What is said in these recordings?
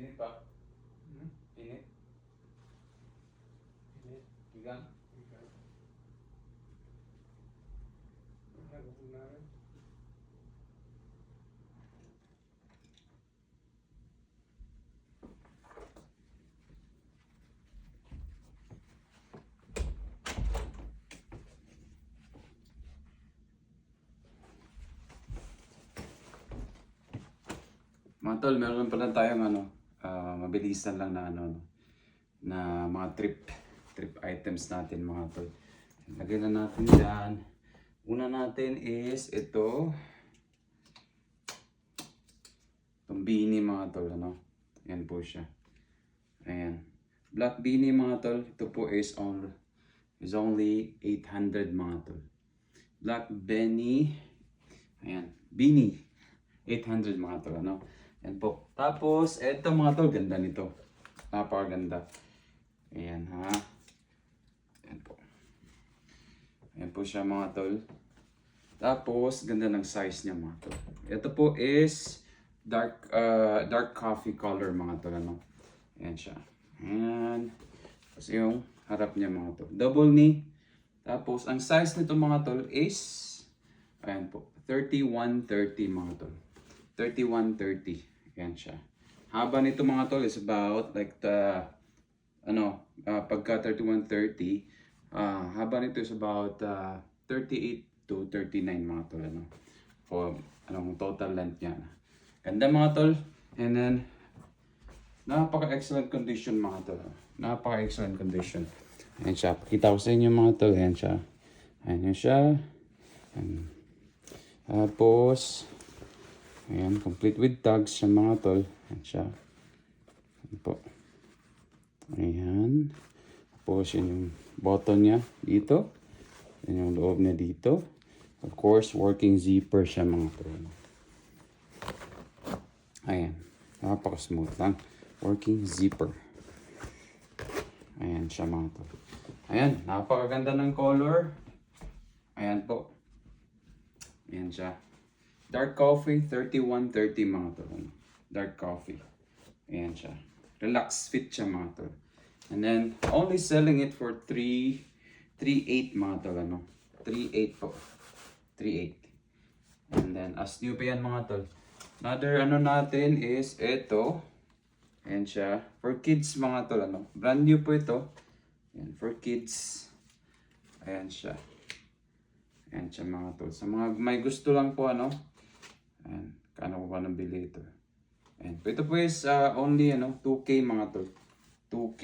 Init pa. Hmm? Ikaw. Nagupog na rin. Mga tol, meron pala tayong ano, mabilisan lang na ano, no, na mga trip, trip items natin mga tol. Lagay na natin dyan. Una natin is ito. Itong beanie mga tol, ano. Yan po siya. Ayan. Black beanie mga tol, ito po is on is only 800 mga tol. Black beanie. Ayan. Beanie. 800 mga tol, ano. Yan po. Tapos, eto mga tol, ganda nito. Napakaganda. Ayan ha. Ayan po. Ayan po siya mga tol. Tapos, ganda ng size niya mga tol. Ito po is dark uh, dark coffee color mga tol. Ano? Ayan siya. Ayan. Tapos yung harap niya mga tol. Double knee. Tapos, ang size nito mga tol is ayan po. 3130 mga tol. 3130. Ayan siya. Haba nito mga tol is about like the ano, uh, pagka 3130, ah haba nito is about uh, 38 to 39 mga tol ano. O anong total length niya. Ganda mga tol. And then napaka-excellent condition mga tol. Napaka-excellent condition. Ayan siya. Pakita ko sa inyo mga tol. Ayan siya. Ayan siya. Ayan. Tapos, ayan, complete with tags siya mga tol. Ayan siya. Ayan po. Ayan. Tapos yun yung button niya dito. Yan yung loob niya dito. Of course, working zipper siya mga tol. Ayan. Napaka-smooth lang. Working zipper. Ayan siya mga tol. Ayan. Napakaganda ng color. Ayan po. Ayan siya. Dark coffee, 3130 mga tol. Dark coffee. Ayan siya. Relax fit siya mga tol. And then, only selling it for 3, 3.8 mga tol, ano? 3.8 po. 3.8. And then, as new pa yan mga tol. Another ano natin is ito. Ayan siya. For kids mga tol, ano? Brand new po ito. Ayan, for kids. Ayan siya. Ayan siya mga tol. Sa mga may gusto lang po, ano? Ayan. Kano ko ba nabili ito? Ayan. Ito po is uh, only ano, 2K mga tol. 2K.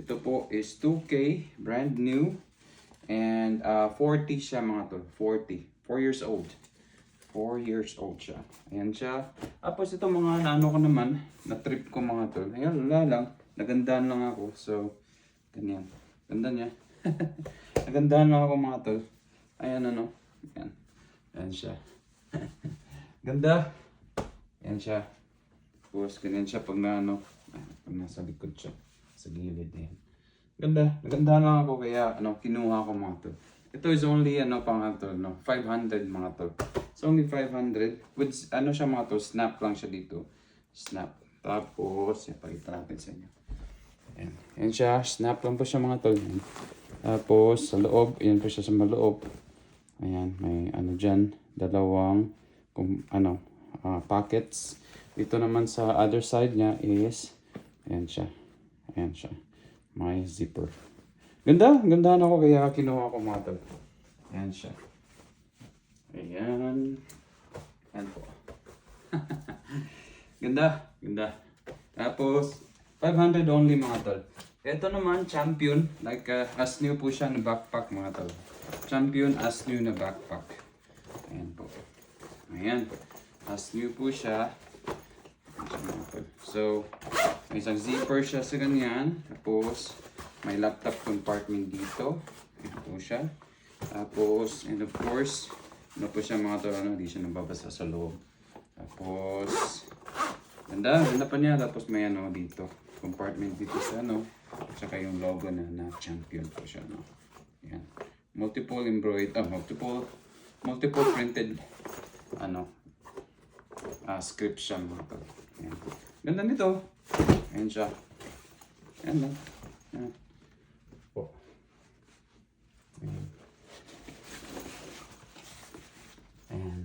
Ito po is 2K, brand new. And uh, 40 siya mga tol. 40. 4 years old. 4 years old siya. Ayan siya. Tapos ito mga ano ko naman, na trip ko mga tol. Ayan, wala lang. Nagandaan lang ako. So, ganyan. Ganda niya. Nagandaan lang ako mga tol. Ayan ano. Ayan. Ayan siya. Ganda. Ayan siya. Tapos ganyan siya pag na ano, ah, pag nasa likod siya. Sa gilid yan. Ganda. Naganda lang ako kaya ano, kinuha ko mga tol. Ito is only ano pang ano no? 500 mga tol. It's only 500. With ano siya mga tol, snap lang siya dito. Snap. Tapos, yan, pakita natin sa inyo. Ayan. Ayan siya. Snap lang po siya mga tol. Ayan. Tapos, sa loob, ayan po siya sa maloob. Ayan, may ano dyan, dalawang kung ano, ah, pockets. Dito naman sa other side niya is, ayan siya. Ayan siya. May zipper. Ganda, ganda na ako kaya kinuha ko mga tol. Ayan siya. Ayan. Ayan po. ganda, ganda. Tapos, 500 only mga tol. Ito naman, champion. Like, uh, as new po siya na backpack mga tol. Champion as new na backpack. Ayan po. Ayan. As new po siya. So, may isang zipper siya sa ganyan. Tapos, may laptop compartment dito. Ayan po siya. Tapos, and of course, ano po siya mga tol, ano, hindi siya nababasa sa loob. Tapos, ganda, ganda pa niya. Tapos may ano dito, compartment dito sa ano. Tsaka yung logo na, na champion po siya, no. Yan. Multiple embroidered, ah, multiple, multiple printed, ano, ah, script siya mga tol. Yan. Ganda nito. Ayan siya. Ayan lang. Ayan. Po. Ayan. Ayan.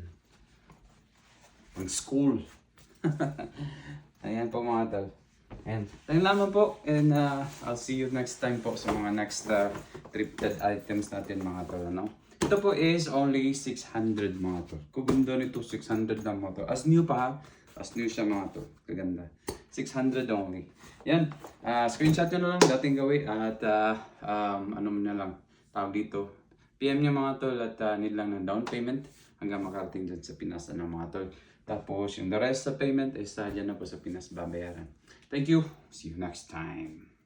Ang school. Ayan po mga tol. Ayan. Tayong lamang po. And uh, I'll see you next time po sa mga next uh, thrifted items natin mga tol. Ano? Ito po is only 600 mga tol. Kuganda nito 600 lang mga tol. As new pa. As new siya mga tol. Kaganda. 600 only. Yan. Uh, screenshot nyo na lang dating gawin. At uh, um, ano na lang. Tawag dito. PM niya mga tol at uh, need lang ng down payment hanggang makarating dyan sa Pinas ng mga tol. Tapos yung the rest sa payment is uh, dyan na po sa Pinas babayaran. Thank you. See you next time.